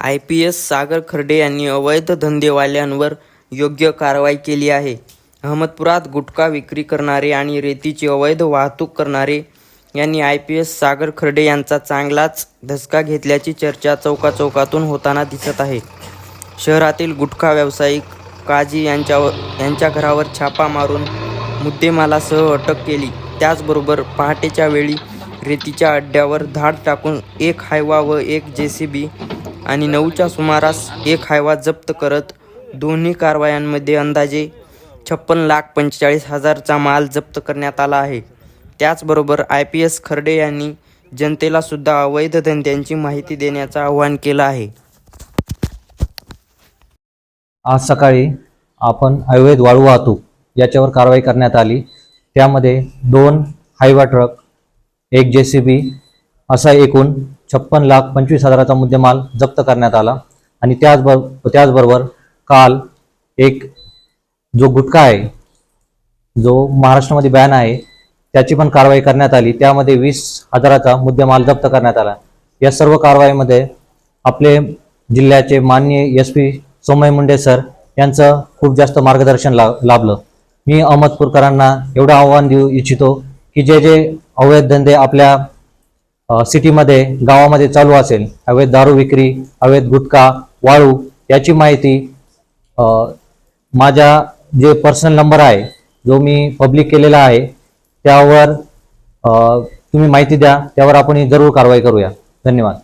I P S Sagar Kharde यांनी अवैध धंदेवाल्यांवर योग्य कारवाई केली आहे. अहमदपुरात गुटखा विक्री करणारे आणि रेतीची अवैध वाहतूक करणारे यांनी I P S Sagar Kharde यांचा चांगलाच धसका घेतल्याची चर्चा चौकाचौकातून होताना दिसत आहे. शहरातील गुटखा व्यावसायिक काजी यांच्यावर यांच्या घरावर छापा मारून मुद्देमालासह अटक केली. त्याचबरोबर पहाटेच्या वेळी रेतीच्या अड्ड्यावर धाड टाकून एक हायवा व एक जे सी बी आणि नऊच्या सुमारास एक हायवा जप्त करत दोन्ही कारवायांमध्ये अंदाजे छप्पन लाख पंचेचाळीस हजारचा माल जप्त करण्यात आला आहे. त्याचबरोबर आय पी एस खर्डे यांनी जनतेला सुद्धा अवैध धंद्यांची माहिती देण्याचं आवाहन केलं आहे. आज सकाळी आपण अवैध वाळू वाहतूक याच्यावर कारवाई करण्यात आली. त्यामध्ये दोन हायवा ट्रक एक जे सी बी असा एकूण छप्पन लाख पंचवीस हजाराचा मुद्देमाल जप्त करण्यात आला. आणि त्याचबरोबर त्याचबरोबर काल एक जो गुटखा आहे जो महाराष्ट्रामध्ये बॅन आहे त्याची पण कारवाई करण्यात आली. त्यामध्ये वीस हजाराचा मुद्देमाल जप्त करण्यात आला. या सर्व कारवाईमध्ये आपले जिल्ह्याचे माननीय S P Somay Munde sir यांचं खूप जास्त मार्गदर्शन ला लाभलं. मी अहमदपूरकरांना एवढं आव्हान देऊ इच्छितो की जे जे अवैध धंदे आपल्या सिटीमध्ये गावामध्ये चालू असेल अवैध दारू विक्री अवैध गुटखा वाळू याची माहिती माझ्या जे पर्सनल नंबर आहे जो मी पब्लिक केलेला आहे त्यावर तुम्ही माहिती द्या त्यावर आपण जरूर कारवाई करूया. धन्यवाद.